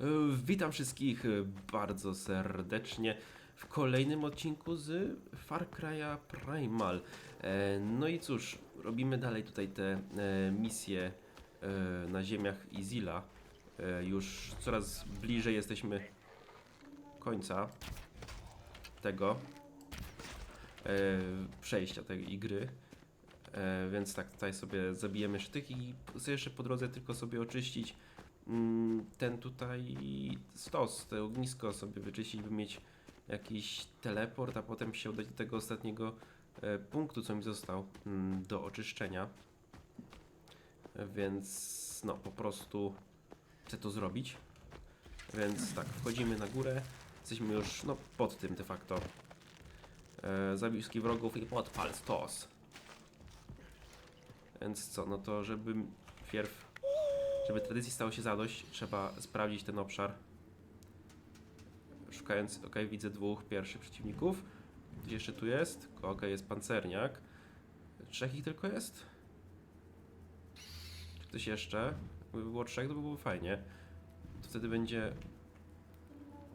E, Witam wszystkich e, bardzo serdecznie w kolejnym odcinku z Far Cry'a Primal. E, No i cóż, robimy dalej tutaj te misje na ziemiach Izila. Już coraz bliżej jesteśmy końca tego przejścia tej gry. Więc tak, tutaj sobie zabijemy tych i chcę jeszcze po drodze tylko sobie oczyścić ten tutaj stos, to ognisko sobie wyczyścić, by mieć jakiś teleport, a potem się udać do tego ostatniego e, punktu, co mi został mm, do oczyszczenia. Więc no, po prostu chcę to zrobić. Więc tak, wchodzimy na górę. Jesteśmy już no, pod tym de facto. E, zabiski wrogów i podpal stos. Więc co, no to żeby pierw, żeby tradycji stało się zadość, trzeba sprawdzić ten obszar. Szukając, ok, widzę dwóch pierwszych przeciwników. Gdzie jeszcze tu jest? Ok, jest pancerniak. Trzech ich tylko jest? Czy ktoś jeszcze? Gdyby było trzech, to by było fajnie. To wtedy będzie...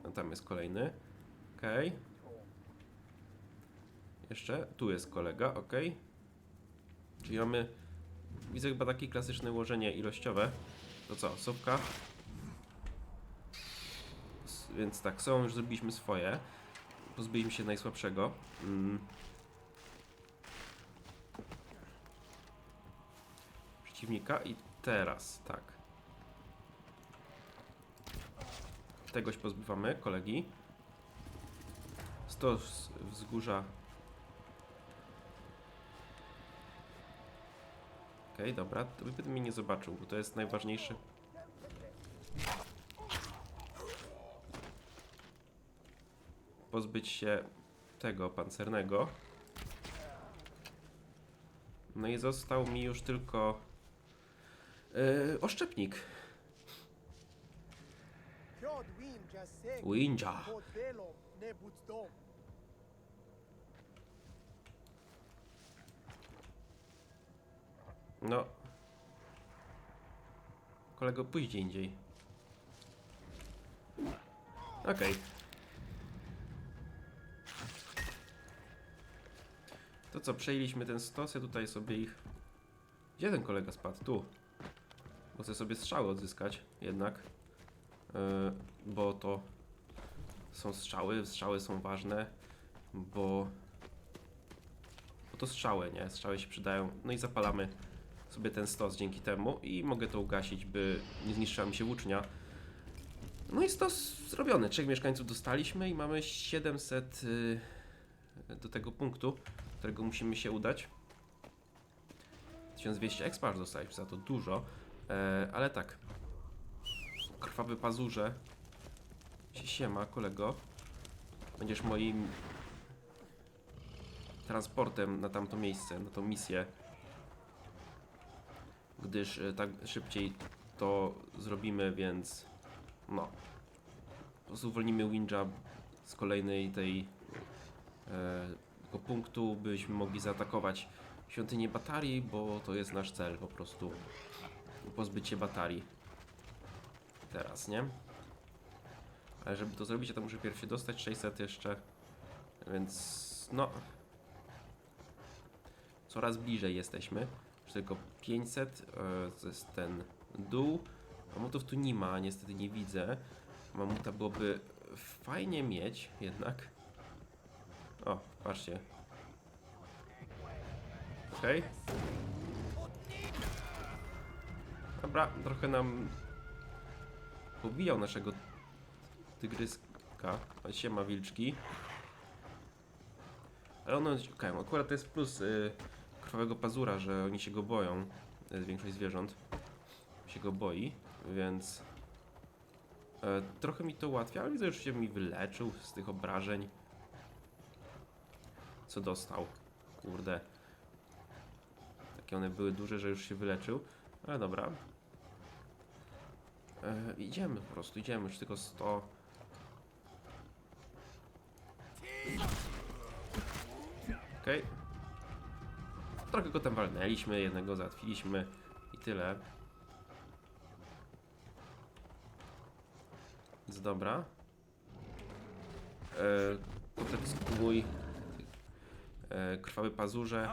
No, tam jest kolejny. Okej. Jeszcze? Tu jest kolega, ok. Czyli mamy Widzę chyba takie klasyczne ułożenie ilościowe. To co, sopka? S- Więc tak, są już zrobiliśmy swoje. Pozbyliśmy się najsłabszego. Mm. Przeciwnika i teraz, tak. Tegoś pozbywamy, kolegi. Stos wzgórza Okej, dobra, to by mnie nie zobaczył, bo to jest najważniejsze. Pozbyć się tego pancernego. No i został mi już tylko yy, oszczepnik. Winja No. Kolego, pójdź gdzie indziej. Okej. To co, przejęliśmy ten stos, ja tutaj sobie ich... Gdzie ten kolega spadł? Tu. Chcę sobie strzały odzyskać, jednak. Yy, bo to są strzały, strzały są ważne, bo... Bo to strzały, nie? Strzały się przydają. No i zapalamy sobie ten stos dzięki temu i mogę to ugasić, by nie zniszczyła mi się włócznia. No i stos zrobiony. Trzech mieszkańców dostaliśmy i mamy 700 y, do tego punktu, którego musimy się udać. 1200 expa dostaliśmy za to dużo, e, ale tak. Krwawy pazurze. Sie- Siema, kolego. Będziesz moim transportem na tamto miejsce, na tą misję gdyż e, tak szybciej to zrobimy, więc no. Po prostu uwolnimy Winja z kolejnej tej e, tego punktu, byśmy mogli zaatakować świątynię Batarii, bo to jest nasz cel po prostu. Pozbyć się Batarii. Teraz, nie? Ale żeby to zrobić, ja to muszę pierw się dostać 600 jeszcze. Więc no. Coraz bliżej jesteśmy. Tylko 500. e, To jest ten dół. Mamutów tu nie ma, niestety nie widzę. Mamuta byłoby fajnie mieć jednak. O, patrzcie. Okej. Dobra, trochę nam pobijał naszego tygryska. Siema wilczki. Ale one uciekają. Akurat to jest plus y, krwawego pazura, że oni się go boją. Jest większość zwierząt się go boi, więc e, trochę mi to ułatwia, ale widzę, że się mi wyleczył z tych obrażeń. Co dostał? Kurde. Takie one były duże, że już się wyleczył. Ale dobra. E, idziemy po prostu, idziemy. Już tylko 100. Okej. Trochę go tam walnęliśmy, jednego załatwiliśmy i tyle. Więc dobra. E, kotecku mój. E, krwawy pazurze.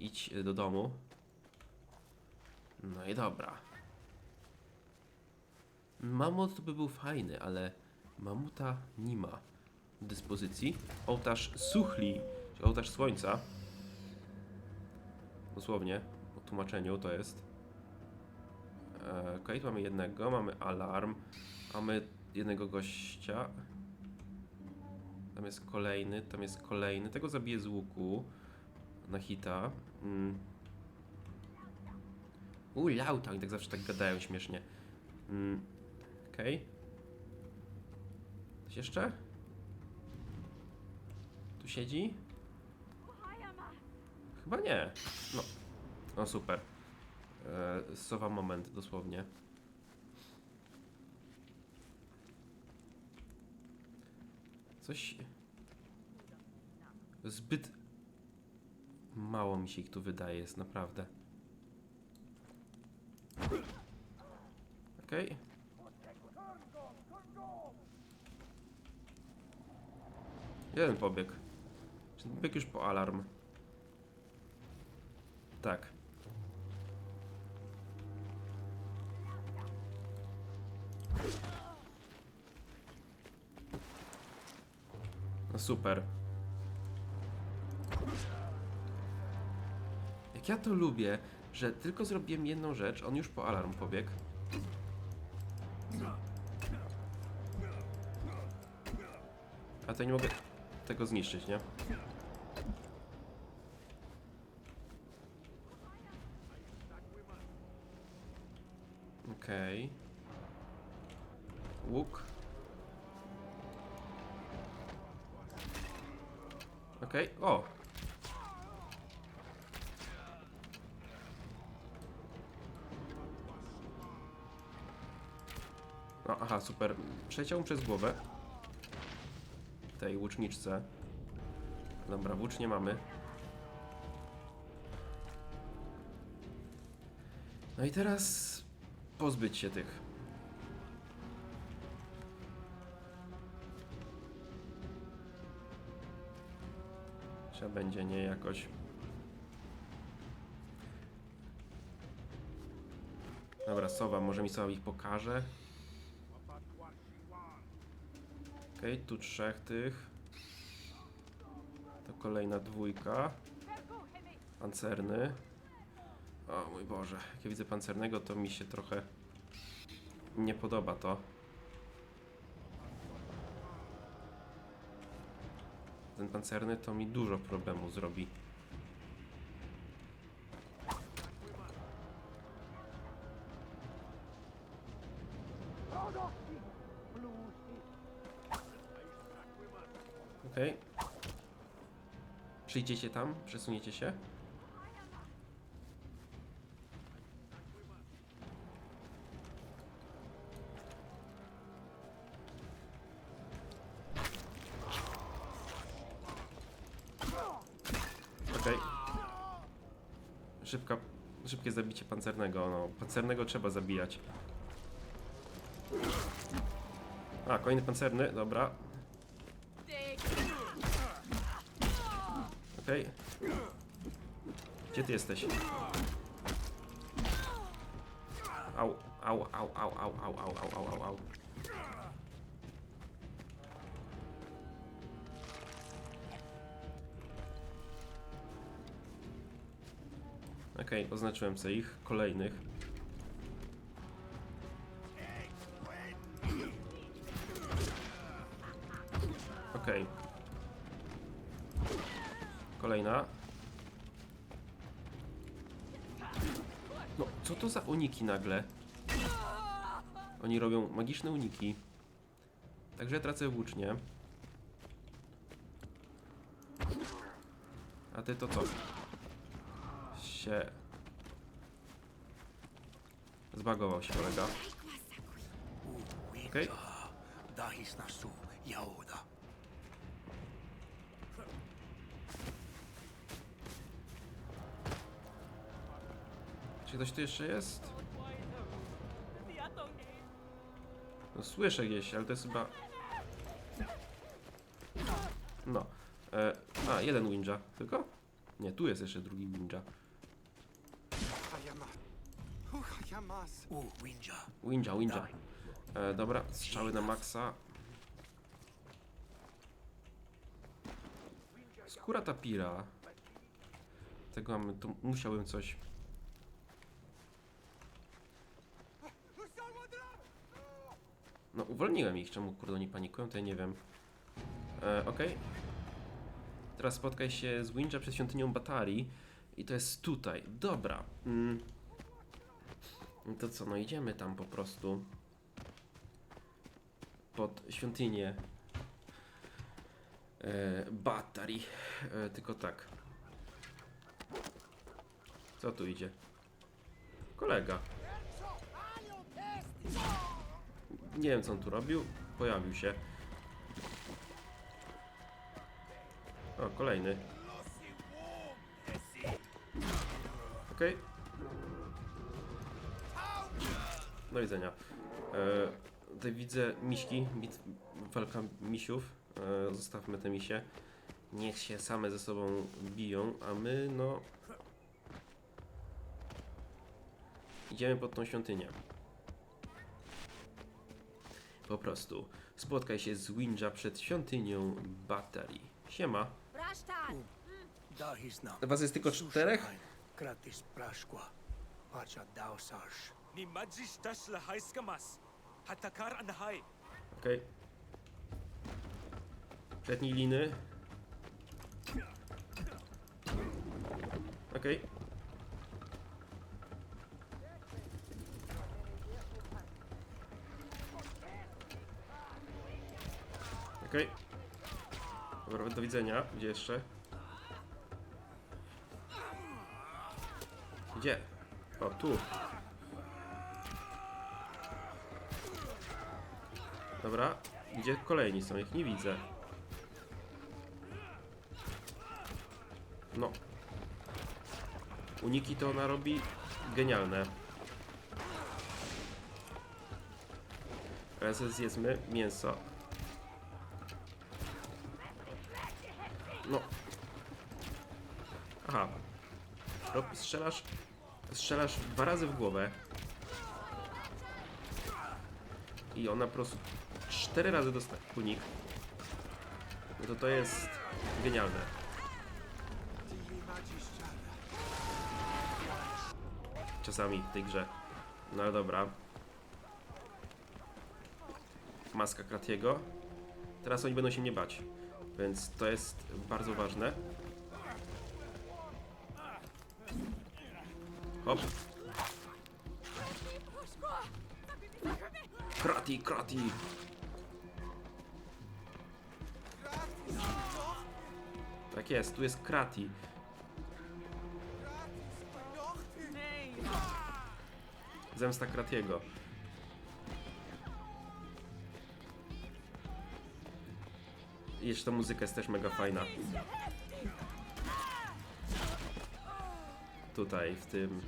Idź do domu. No i dobra. Mamut to by był fajny, ale mamuta nie ma dyspozycji. Ołtarz suchli, ołtarz słońca. Dosłownie, po tłumaczeniu to jest. Okej, tu mamy jednego, mamy alarm, mamy jednego gościa. Tam jest kolejny, tam jest kolejny. Tego zabiję z łuku na hita. Mm. U, lauta, oni tak zawsze tak gadają śmiesznie. Mm. Okej. Coś jeszcze? Tu siedzi? Chyba nie. No, no super. E, sowa moment, dosłownie. Coś... Zbyt mało mi się ich tu wydaje, jest naprawdę. Okej. Jeden pobieg. Pobieg już po alarm? Tak. No super. Jak ja to lubię, że tylko zrobiłem jedną rzecz, on już po alarm pobiegł. A to nie mogę tego zniszczyć, nie? Przeciął przez głowę. Tej łuczniczce. Dobra, włócznie mamy. No i teraz pozbyć się tych. Trzeba będzie nie jakoś. Dobra, sowa, może mi sowa ich pokaże. Okej, tu trzech tych. To kolejna dwójka. Pancerny. O mój Boże, jak ja widzę pancernego, to mi się trochę nie podoba to. Ten pancerny to mi dużo problemu zrobi. Okej. Przyjdziecie tam? Przesuniecie się? Okej. Szybka, szybkie zabicie pancernego. No, pancernego trzeba zabijać. A, kolejny pancerny, dobra. Okej. Gdzie ty jesteś? Au, au, au, au, au, au, au, au, au, au. Okej, oznaczyłem sobie ich, kolejnych. Kolejna. No, co to za uniki nagle? Oni robią magiczne uniki. Także ja tracę włócznie. A ty to co? Się... Zbagował się kolega. Okej. Dahis Czy ktoś tu jeszcze jest? No, słyszę gdzieś, ale to jest chyba... No. E, a, jeden Winja. Tylko? Nie, tu jest jeszcze drugi. U Winja. Winja. E, dobra, strzały na maksa. Skóra tapira. Tego mamy, tu musiałbym coś... No, uwolniłem ich, czemu kurde nie panikują, to ja nie wiem. E, Okej. Teraz spotkaj się z Winja przed świątynią Batari. I to jest tutaj. Dobra. Mm. No to co, no idziemy tam po prostu. Pod świątynię. E, Batari. E, tylko tak. Co tu idzie? Kolega. Nie wiem co on tu robił. Pojawił się. O, kolejny. Okej. Do widzenia. E, tutaj widzę miśki, bit, walka misiów. E, zostawmy te misie. Niech się same ze sobą biją, a my no... Idziemy pod tą świątynię. Po prostu. Spotkaj się z Winja przed świątynią Battery. Siema. Was jest tylko czterech? Kratis Prashqua. Pacha Dausarz. ni Majis tas lahay skamas. Hatakar anahay. Okej. Przedniej liny. Okej. Okej. Dobra, do widzenia. Gdzie jeszcze? Gdzie? O, tu. Dobra, gdzie kolejni są? Ich nie widzę. No. Uniki to ona robi genialne. Teraz zjedzmy mięso. No. Aha. Rob, strzelasz, strzelasz dwa razy w głowę. I ona po prostu cztery razy dostaje unik. No to to jest genialne. Czasami w tej grze. No ale dobra. Maska Kratiego. Teraz oni będą się nie bać. Więc to jest bardzo ważne. Hop. Krati, krati. Tak jest, tu jest krati. Zemsta Kratiego. Jeszcze ta muzyka jest też mega fajna. Tutaj, w tym.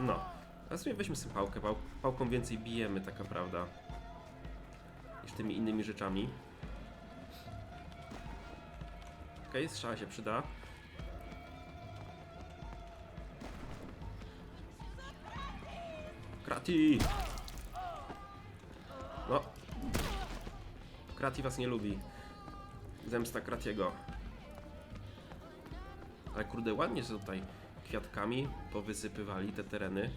No. A sobie weźmy sobie pałkę. Pał, pałką więcej bijemy, taka prawda. Niż tymi innymi rzeczami. Okej, okay, strzała się przyda. Krati! No. Krati was nie lubi. Zemsta Kratiego. Ale kurde, ładnie się tutaj kwiatkami powysypywali te tereny.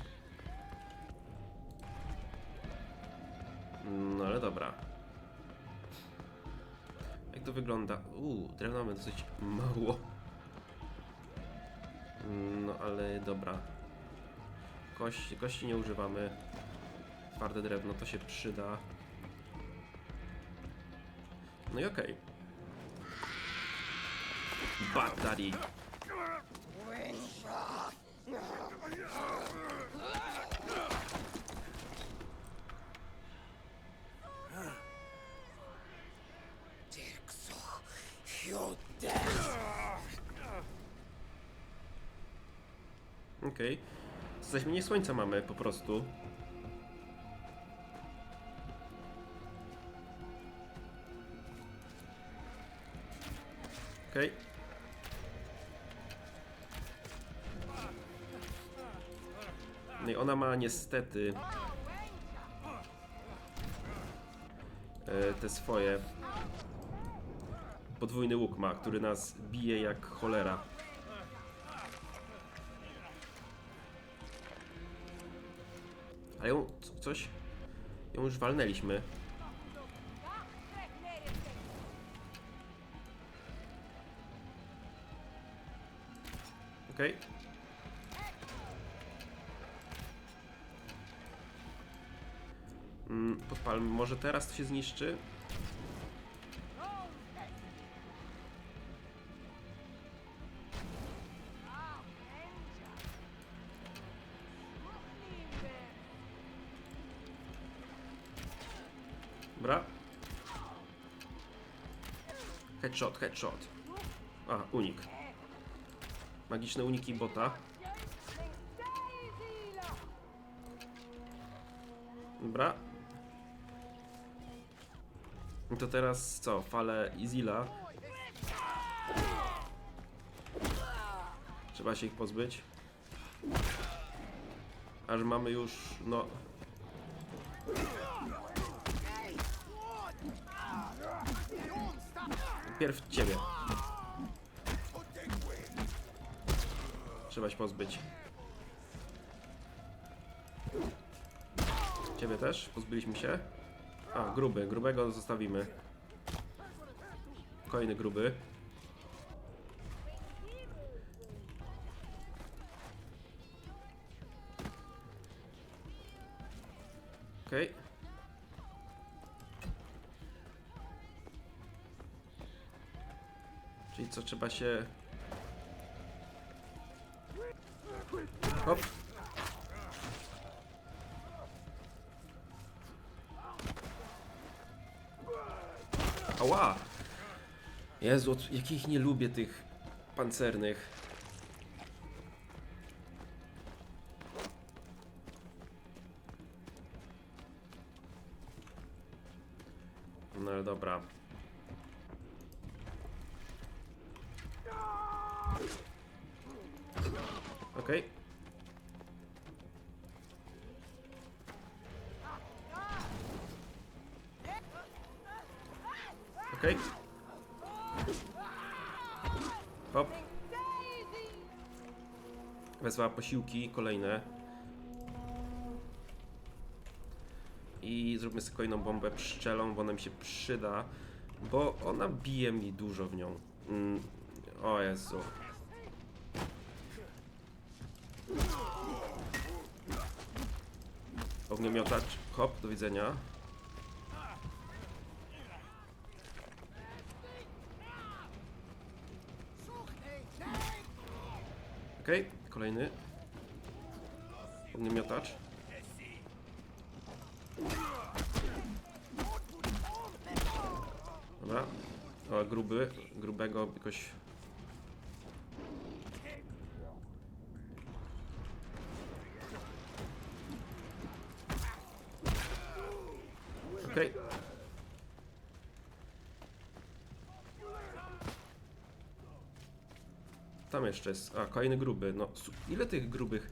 No ale dobra. Jak to wygląda? Uuu, drewna mamy dosyć mało. No ale dobra. Kości, kości nie używamy. Twarde drewno to się przyda. No i okej. Battery. Okej. Zaćmienie słońca mamy po prostu. Okej. No i ona ma niestety e, te swoje podwójny łuk ma, który nas bije jak cholera. Ale ją coś ją już walnęliśmy. Okej. Mm, podpalmy. Może teraz to się zniszczy? Headshot, headshot. A, unik. Magiczne uniki bota. Dobra. I to teraz co? Fale Izila. Trzeba się ich pozbyć. Aż mamy już, no... Pierw ciebie. Trzeba się pozbyć. Ciebie też? Pozbyliśmy się? A, gruby. Grubego zostawimy. Kolejny gruby. Czyli co, trzeba się... Hop. Ała! Jezu, jakich nie lubię tych pancernych. Wezwała posiłki kolejne. I zróbmy sobie kolejną bombę pszczelą, bo ona mi się przyda. Bo ona bije mi dużo w nią. Mm. O Jezu. Ogniomiotacz. Hop, do widzenia. Okej, kolejny. Ogniomiotacz. Dobra. O, gruby. Grubego jakoś... Okej. Tam jeszcze jest. A, kolejny gruby. No, ile tych grubych?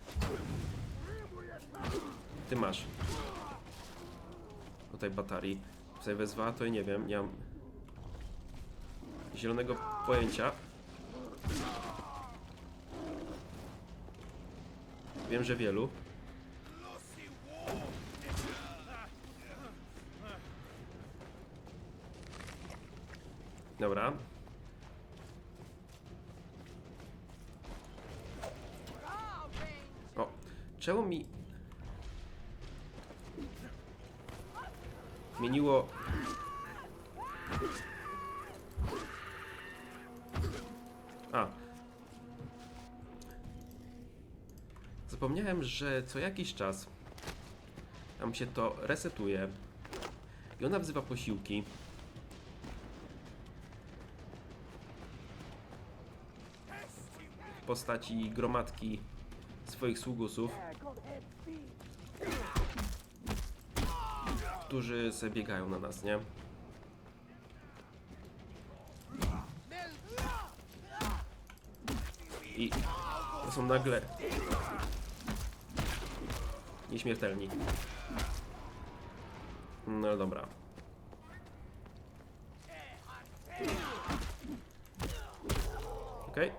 Ty masz. Tutaj batarii. Tutaj wezwała, to i nie wiem. Nie mam zielonego pojęcia. Wiem, że wielu. Dobra. O, czemu mi A. Zapomniałem, że co jakiś czas nam się to resetuje i ona wzywa posiłki. W postaci gromadki swoich sługusów, którzy sobie biegają na nas, nie? I to są nagle nieśmiertelni. No dobra. Okej.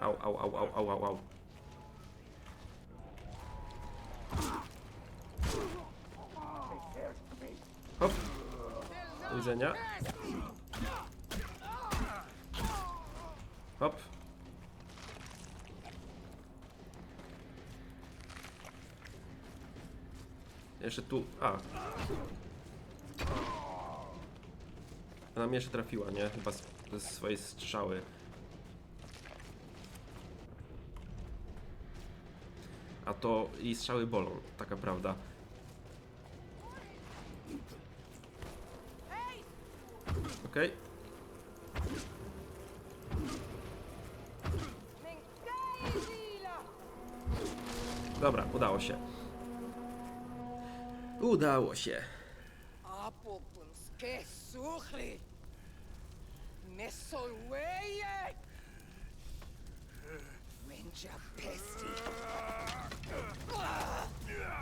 Au, au, au, au, au, au, au. Hop. Do widzenia. Hop. Jeszcze tu. A. Ona mnie jeszcze trafiła, nie? Chyba ze swojej strzały. A to i strzały bolą, taka prawda. Okej. Dobra, udało się. Udało się. Pesti.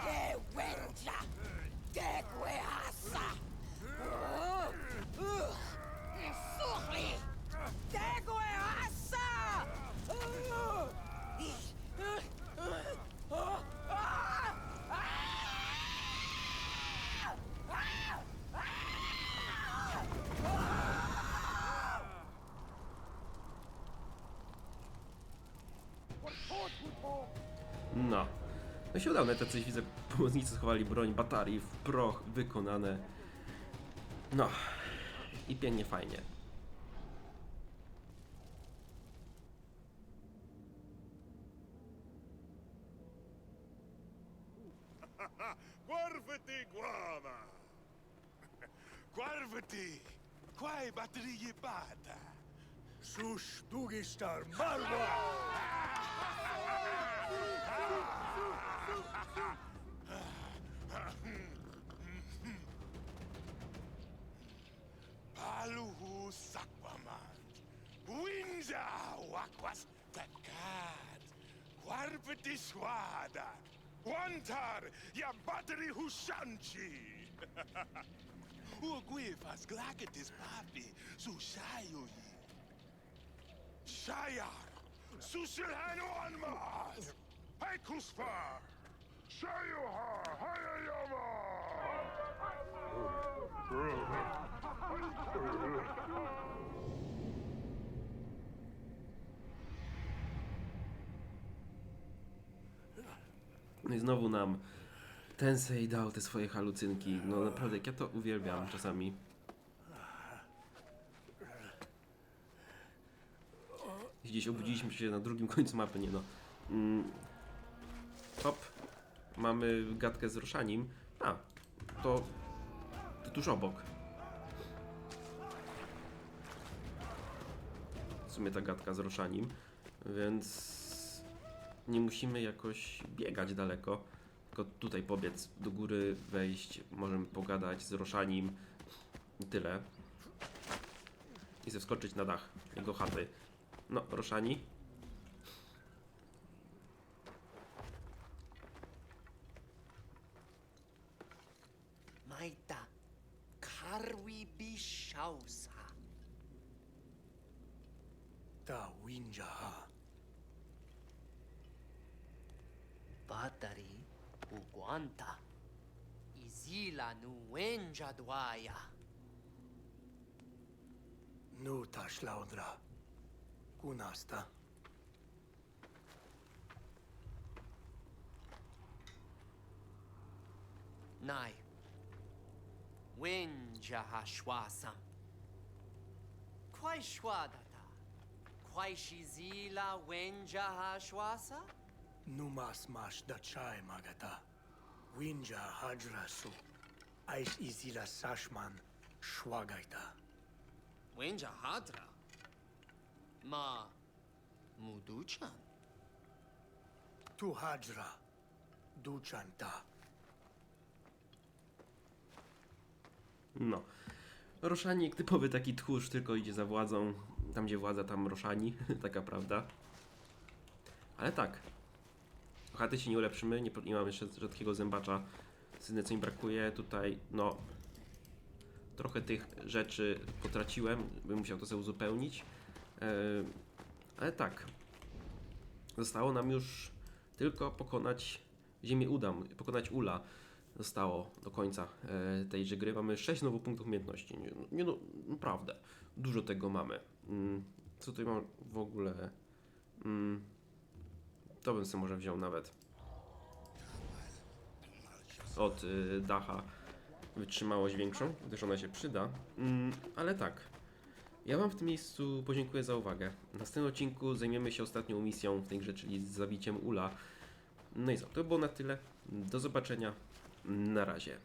He wenja. Degwe No. No się udało, nawet jacyś widzę, pomocnicy schowali broń, batarii w proch, wykonane. No. I pięknie, fajnie. Guarvati guava! Guarvati! Quai batterie bata! Sush dugistar marwa! sakwaman. Winja wakwas takad. Warpetishwada. Wantar ya battery hushanchi. Uguifas glaketis papi sushayoyi. Shayar. Susilhanu anmas. Haikusfar. Shayuha Hayayama! Oh, bro. No i znowu nam Tensei dał te swoje halucynki. No naprawdę, jak ja to uwielbiam czasami. Gdzieś obudziliśmy się na drugim końcu mapy, nie no. Mm. Hop. Mamy gadkę z Roszanim. A, to, to tuż obok. W sumie ta gadka z Roszanim, więc nie musimy jakoś biegać daleko, tylko tutaj pobiec do góry, wejść, możemy pogadać z Roszanim i tyle. I zeskoczyć na dach jego chaty. No, Roszani. Radwaja. Nu tax laudra. Kun Winja ha xwasam. Kwaj xwadata. Kwaj winja ha xwasa? Numas max da ċaj magata. Winja ħagġra. Ais izila sashman. Shwagaita. Wenja hadra. Ma Muduchan. Tu Hajra. Duchanta. No. Roszanik, typowy taki tchórz, tylko idzie za władzą. Tam gdzie władza, tam Roszani. Taka prawda. Ale tak. Chaty się nie ulepszymy, nie, nie mamy jeszcze rzadkiego zębacza. Jedyne co mi brakuje tutaj, no... Trochę tych rzeczy potraciłem, bym musiał to sobie uzupełnić. Yy, ale tak. Zostało nam już tylko pokonać Ziemię Udam, pokonać Ula zostało do końca e, tejże gry. Mamy 6 nowych punktów umiejętności. Nie, nie no, naprawdę. Dużo tego mamy. Mm, co tutaj mam w ogóle? Mm, to bym sobie może wziął nawet. Od y, Dacha wytrzymałość większą, gdyż ona się przyda. Mm, ale tak. Ja Wam w tym miejscu podziękuję za uwagę. W następnym odcinku zajmiemy się ostatnią misją w tej grze, czyli zabiciem Ula. No i co, to było na tyle. Do zobaczenia. Na razie.